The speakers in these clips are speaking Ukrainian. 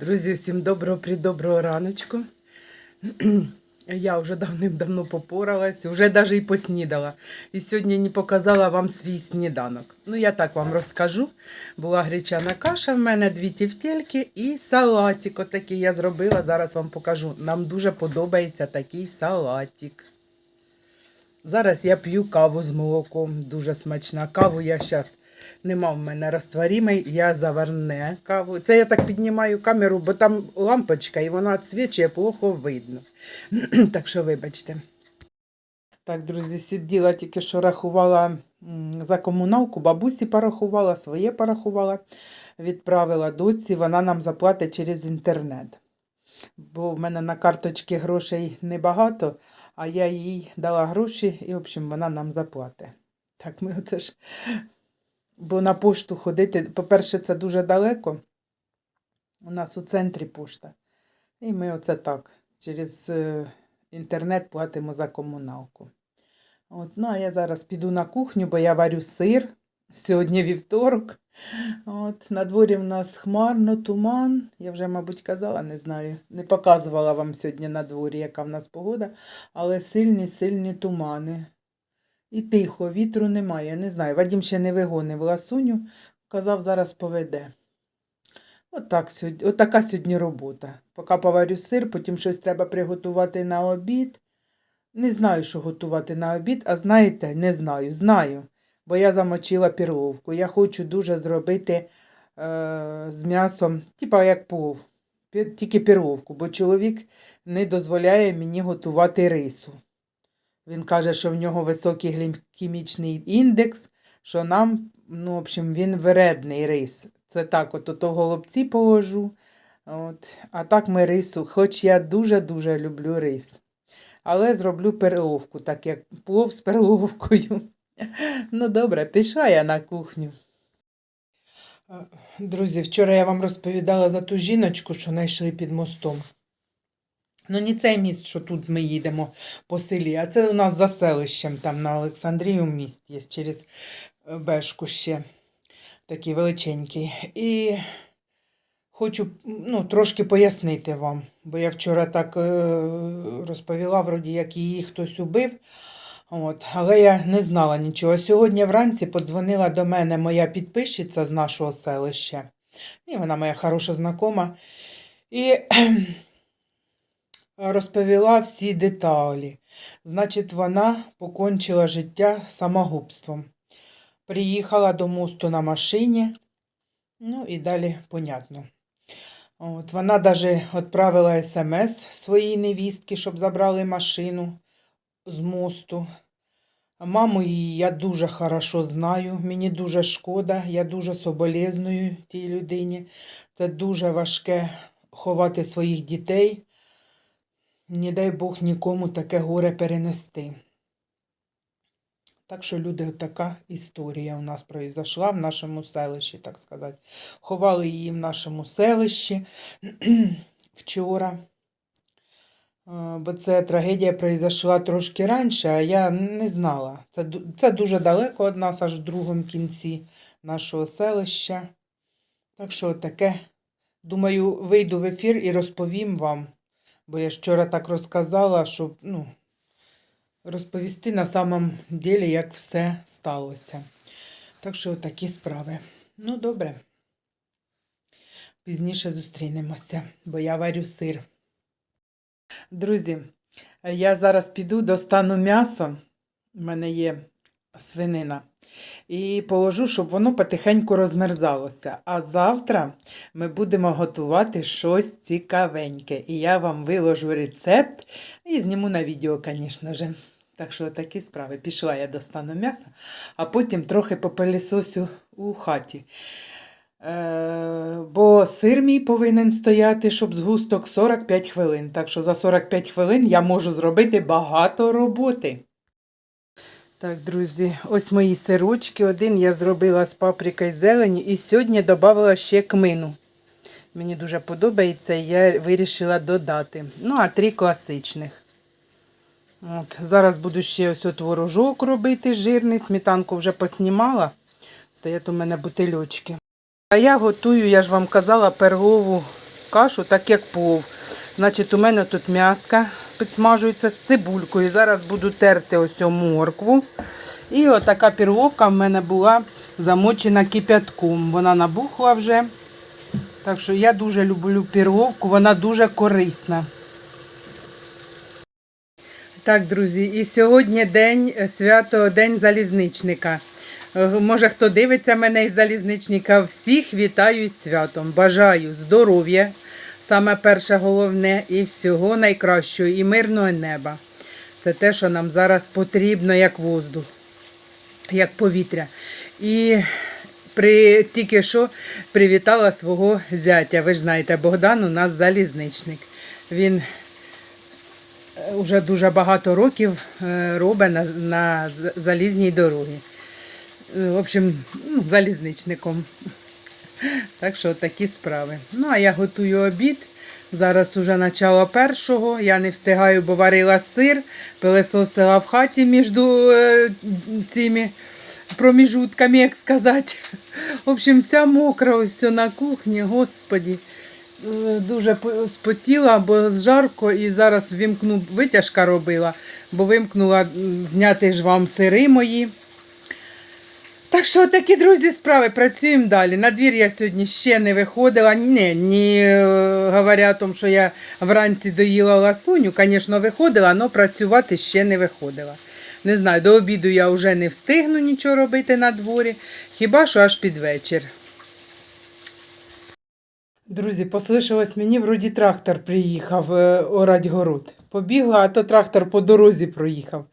Друзі, всім доброго придоброго раночку. Я вже давним-давно попоралась, вже навіть і поснідала. І сьогодні не показала вам свій сніданок. Ну, я так вам розкажу. Була гречана каша в мене, дві тівтельки і салатик. Отакий я зробила. Зараз вам покажу. Нам дуже подобається такий салатик. Зараз я п'ю каву з молоком. Дуже смачна. Каву я зараз нема в мене розтворимий, я заварне каву. Це я так піднімаю камеру, бо там лампочка і вона відсвічує, плохо видно. так що вибачте. Так, друзі, сиділа тільки що рахувала за комуналку, бабусі порахувала, своє порахувала, відправила доці, вона нам заплатить через інтернет. Бо в мене на карточці грошей небагато, а я їй дала гроші і, в общем, вона нам заплатить. Так, ми оце ж. Бо на пошту ходити, по-перше, це дуже далеко. У нас у центрі пошта. І ми оце так, через е, інтернет платимо за комуналку. От, ну, а я зараз піду на кухню, бо я варю сир. Сьогодні вівторок. От, на дворі в нас хмарно, туман. Я вже, мабуть, казала, не знаю. Не показувала вам сьогодні на дворі, яка в нас погода, але сильні, сильні тумани. І тихо, вітру немає. Не знаю. Вадім ще не вигонив ласуню, казав, зараз поведе. Отак сьогодні, отака сьогодні робота. Поки поварю сир, потім щось треба приготувати на обід. Не знаю, що готувати на обід, а знаєте, не знаю, знаю. Бо я замочила перловку. Я хочу дуже зробити е, з м'ясом, типа як плов, тільки перловку, бо чоловік не дозволяє мені готувати рису. Він каже, що в нього високий глікемічний індекс, що нам, ну, в общем, він вредний рис. Це так, от ото голубці положу. От. А так ми рису, хоч я дуже-дуже люблю рис. Але зроблю перловку, так як плов з перловкою. Ну, добре, пішла я на кухню. Е, Друзі, вчора я вам розповідала за ту жіночку, що знайшли під мостом. Ну, не цей міст, що тут ми їдемо по селі, а це у нас за селищем, там на Олександрію міст є через е, Бешку ще такий величенький. І хочу ну, трошки пояснити вам, бо я вчора так е, розповіла, вроді як її хтось убив. От, але я не знала нічого. Сьогодні вранці подзвонила до мене моя підписчиця з нашого селища. І вона моя хороша знакома. І розповіла всі деталі. Значить, вона покончила життя самогубством. Приїхала до мосту на машині. Ну і далі понятно. От, вона навіть відправила смс своїй невістці, щоб забрали машину з мосту. Маму її я дуже хорошо знаю, мені дуже шкода, я дуже соболезную тій людині. Це дуже важке ховати своїх дітей. Не дай Бог нікому таке горе перенести. Так що, люди, така історія у нас произошла в нашому селищі, так сказати. Ховали її в нашому селищі вчора. Бо це трагедія произошла трошки раніше, а я не знала. Це, це дуже далеко від нас, аж в другому кінці нашого селища. Так що таке, думаю, вийду в ефір і розповім вам. Бо я вчора так розказала, щоб ну, розповісти на самом ділі, як все сталося. Так що такі справи. Ну, добре. Пізніше зустрінемося, бо я варю сир. Друзі, я зараз піду достану м'ясо. У мене є свинина. І положу, щоб воно потихеньку розмерзалося. А завтра ми будемо готувати щось цікавеньке. І я вам виложу рецепт і зніму на відео, звісно ж. Так що такі справи. Пішла я достану м'ясо, а потім трохи попелісосю у хаті. Е, бо сир мій повинен стояти, щоб згусток 45 хвилин. Так що за 45 хвилин я можу зробити багато роботи. Так, друзі, ось мої сирочки. Один я зробила з паприкою зелені і сьогодні додала ще кмину. Мені дуже подобається, і я вирішила додати. Ну, а три класичних. От, зараз буду ще ось от творожок робити жирний, сметанку вже поснімала. Стоять у мене бутильочки. А я готую, я ж вам казала, перлову кашу, так як плов. Значить, у мене тут м'яска підсмажується з цибулькою. Зараз буду терти ось моркву. І отака перловка в мене була замочена кипятком. Вона набухла вже. Так що я дуже люблю перловку, вона дуже корисна. Так, друзі, і сьогодні день е, свято День залізничника. Е, Може, хто дивиться мене із залізничника, всіх вітаю з святом. Бажаю здоров'я, саме перше головне, і всього найкращого, і мирного неба. Це те, що нам зараз потрібно, як воздух, як повітря. І при, тільки що привітала свого зятя. Ви ж знаєте, Богдан у нас залізничник. Він вже дуже багато років е, робить на, на залізній дорогі. Е, В общем, ну, залізничником. Так що такі справи. Ну, а я готую обід. Зараз уже начало першого. Я не встигаю, бо варила сир, пилесосила в хаті між е, цими проміжутками, як сказати. В общем, вся мокра ось на кухні, господі. Е, Дуже по- спотіла, бо жарко, і зараз вимкну, витяжка робила, бо вимкнула зняти ж вам сири мої. Так що такі, друзі, справи, працюємо далі. На двір я сьогодні ще не виходила. Ні, не говоря о тому, що я вранці доїла ласуню, звісно, виходила, але працювати ще не виходила. Не знаю, до обіду я вже не встигну нічого робити на дворі, хіба що аж під вечір. Друзі, послышалось мені, вроді трактор приїхав е, орать город. Побігла, а то трактор по дорозі проїхав.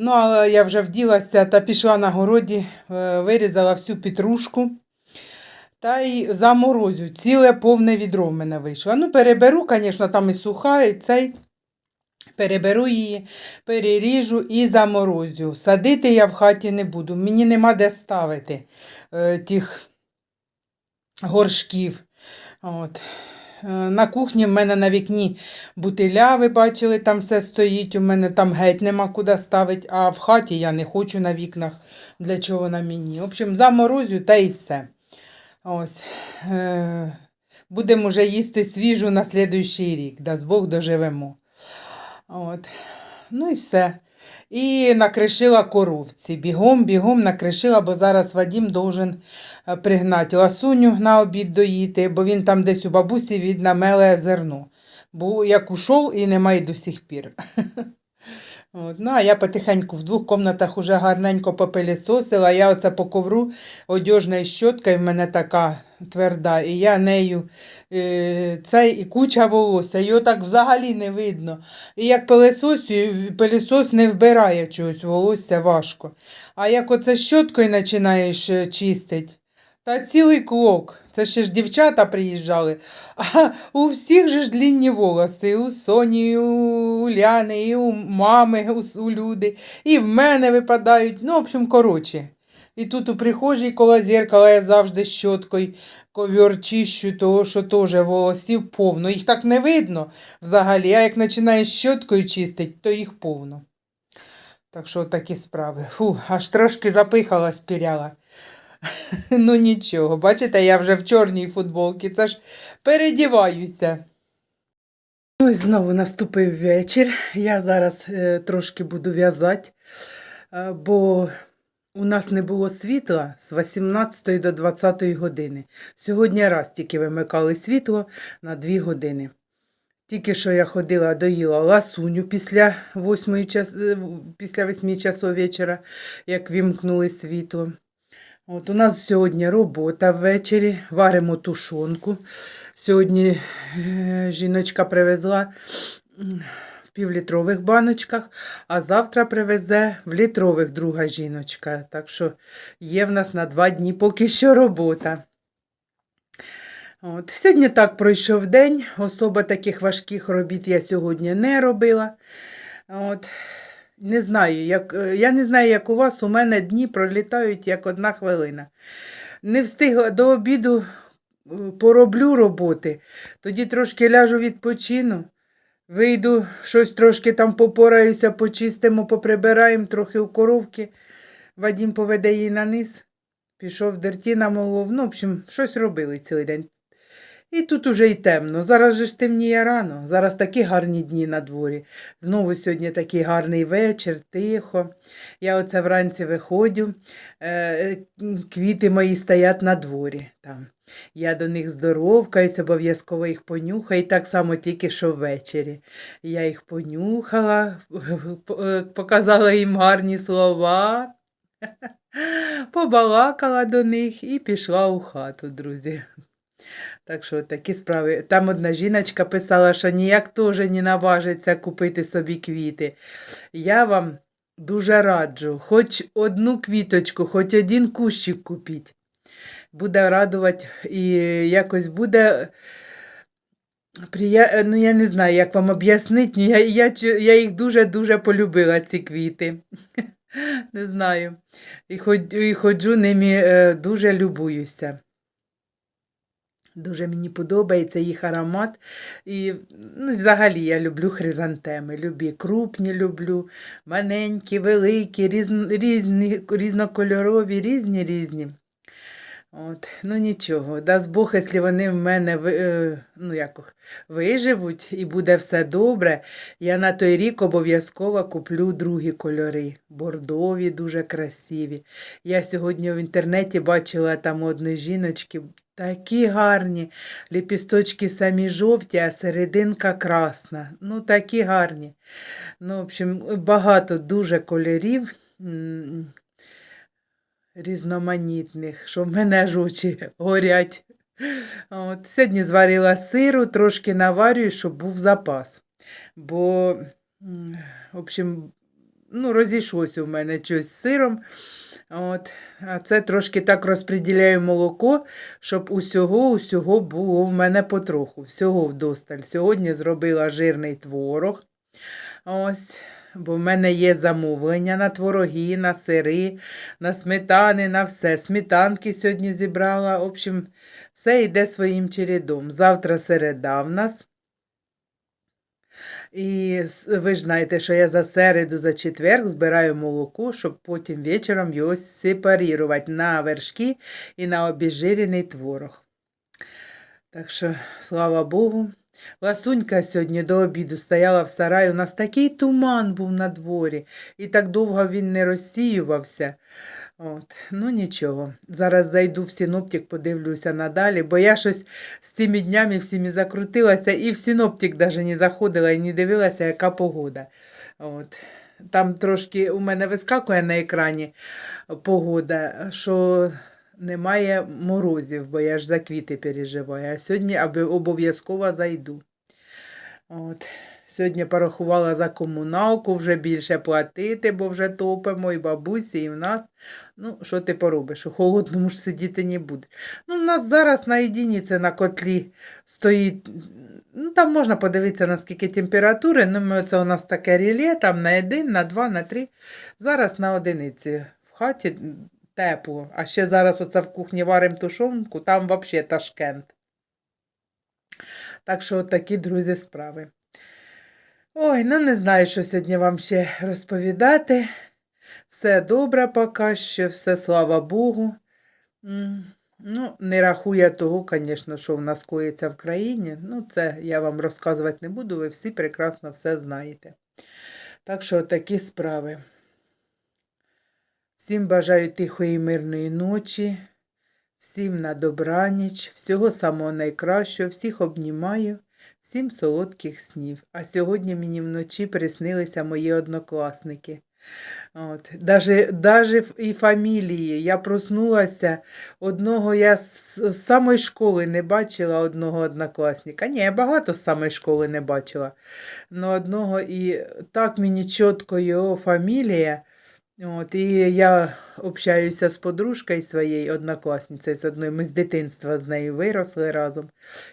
Ну, але я вже вділася та пішла на городі, е, вирізала всю петрушку. Та й заморозю. Ціле повне відро в мене вийшло. Ну, переберу, звісно, там і суха, і цей. Переберу її, переріжу і заморозю. Садити я в хаті не буду. Мені нема де ставити е, тих горшків. От. Е, На кухні в мене на вікні бутиля, ви бачили, там все стоїть. У мене там геть нема куди ставити, а в хаті я не хочу на вікнах, для чого на мені. В общем, заморозю та і все. Ось. Е, Будемо вже їсти свіжу на слідуючий рік. Дасть Бог доживемо. От. Ну і все. І накришила коровці. Бігом, бігом накришила, бо зараз Вадім должен е, пригнати ласуню на обід доїти, бо він там десь у бабусі віднамеле зерно. Бо як ушов і немає до сих пір. От. Ну, а я потихеньку в двох кімнатах уже гарненько попилісосила. Я оце по ковру одяжна щотка в мене така тверда, і я нею е, цей і куча волосся, його так взагалі не видно. І як пилисосю, пилісос не вбирає чогось волосся важко. А як оце щоткою починаєш е, чистити, та цілий клок. Це ще ж дівчата приїжджали. А у всіх же ж длінні волоси. У Соні, і у Уляни, і у мами, у, люди, і в мене випадають. Ну, в общем, коротше. І тут у прихожій коло зеркала я завжди щоткою ковер чищу, того, що теж волосів повно. Їх так не видно взагалі, а як починаєш щоткою чистити, то їх повно. Так що такі справи. Фу, аж трошки запихалась, піряла. Ну нічого, бачите, я вже в чорній футболці, це ж передіваюся. Ну і знову наступив вечір. Я зараз е, трошки буду в'язати, е, бо у нас не було світла з 18 до 20 години. Сьогодні раз тільки вимикали світло на 2 години. Тільки що я ходила, доїла ласуню після 8 час, е, після 8 часов вечора, як вімкнули світло. От у нас сьогодні робота ввечері, варимо тушонку. Сьогодні е, жіночка привезла в півлітрових баночках, а завтра привезе в літрових друга жіночка. Так що є в нас на два дні поки що робота. От. Сьогодні так пройшов день. Особо таких важких робіт я сьогодні не робила. От. Не знаю, як, е, я не знаю, як у вас, у мене дні пролітають як одна хвилина. Не встигла до обіду е, пороблю роботи, тоді трошки ляжу відпочину. Вийду, щось трошки там попораюся, почистимо, поприбираємо трохи у коровки. Вадім поведе її на низ. Пішов дерті намолов. Ну, в общем, щось робили цілий день. І тут уже й темно. Зараз же ж темніє рано. Зараз такі гарні дні на дворі. Знову сьогодні такий гарний вечір, тихо. Я оце вранці виходжу, е, квіти мої стоять на дворі. Там. Я до них здоровкаюсь, обов'язково їх понюхаю, і так само тільки що ввечері. Я їх понюхала, е, показала їм гарні слова, побалакала до них і пішла у хату, друзі. Так що такі справи. Там одна жіночка писала, що ніяк теж не наважиться купити собі квіти. Я вам дуже раджу, хоч одну квіточку, хоч один кущик купіть. Буде радувати і якось буде. Прия... Ну, я не знаю, як вам об'яснити, я, я, я їх дуже-дуже полюбила, ці квіти. Не знаю. І, ходжу ними е, дуже любуюся. Дуже мені подобається їх аромат. І ну, взагалі я люблю хризантеми. Любі крупні люблю, маленькі, великі, різн... різні, різнокольорові, різні різні. От, ну нічого, дасть Бог, якщо вони в мене е, ну, як, виживуть і буде все добре, я на той рік обов'язково куплю другі кольори. Бордові, дуже красиві. Я сьогодні в інтернеті бачила там одної жіночки такі гарні. Ліпісточки самі жовті, а серединка красна. Ну, такі гарні. Ну, в общем, багато дуже кольорів. Різноманітних, що в мене ж очі горять. От, сьогодні зварила сиру, трошки наварюю, щоб був запас. Бо, в общем, ну, розійшлося у мене щось з сиром. От, а це трошки так розподіляю молоко, щоб усього, усього було в мене потроху. Всього вдосталь. Сьогодні зробила жирний творог. Ось, бо в мене є замовлення на твороги, на сири, на сметани, на все. Сметанки сьогодні зібрала. В общем, все йде своїм чередом. Завтра середа в нас. І ви ж знаєте, що я за середу, за четвер збираю молоко, щоб потім вечором його сепарувати на вершки і на обезжирений творог. Так що, слава Богу. Ласунька сьогодні до обіду стояла в сараї. У нас такий туман був на дворі, і так довго він не розсіювався. От. Ну нічого. Зараз зайду в синоптик, подивлюся надалі, бо я щось з цими днями всіми закрутилася, і в синоптик навіть не заходила і не дивилася, яка погода. От. Там трошки у мене вискакує на екрані погода, що немає морозів, бо я ж за квіти переживаю. А сьогодні обов'язково зайду. От. Сьогодні порахувала за комуналку, вже більше платити, бо вже топимо і бабусі, і в нас. Ну, що ти поробиш? У холодному ж сидіти не буде. Ну, в нас зараз на єдиниці на котлі стоїть. Ну, там можна подивитися, наскільки температури. Ну, ми, це у нас таке реле, там на один, на два, на три. Зараз на одиниці. В хаті тепло. А ще зараз оце в кухні варимо тушонку, там взагалі ташкент. Так що такі, друзі, справи. Ой, ну не знаю, що сьогодні вам ще розповідати. Все добре поки що, все слава Богу. Ну, не рахує того, звісно, що в нас коїться в країні. Ну, це я вам розказувати не буду, ви всі прекрасно все знаєте. Так що такі справи. Всім бажаю тихої і мирної ночі, всім на добраніч, всього самого найкращого, всіх обнімаю, всім солодких снів. А сьогодні мені вночі приснилися мої однокласники. От. Даже, даже і фамілії. Я проснулася, одного я з, з самої школи не бачила одного однокласника. Ні, я багато з самої школи не бачила. Но одного і так мені чітко його фамілія. От, і я общаюся з подружкою своєю однокласницею, з одною ми з дитинства з нею виросли разом.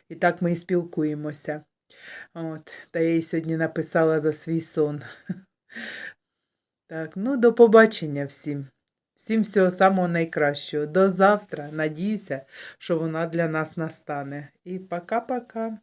І так ми і спілкуємося. От, та я їй сьогодні написала за свій сон. Так, ну до побачення всім. Всім всього самого найкращого. До завтра. Надіюся, що вона для нас настане. І пока-пока.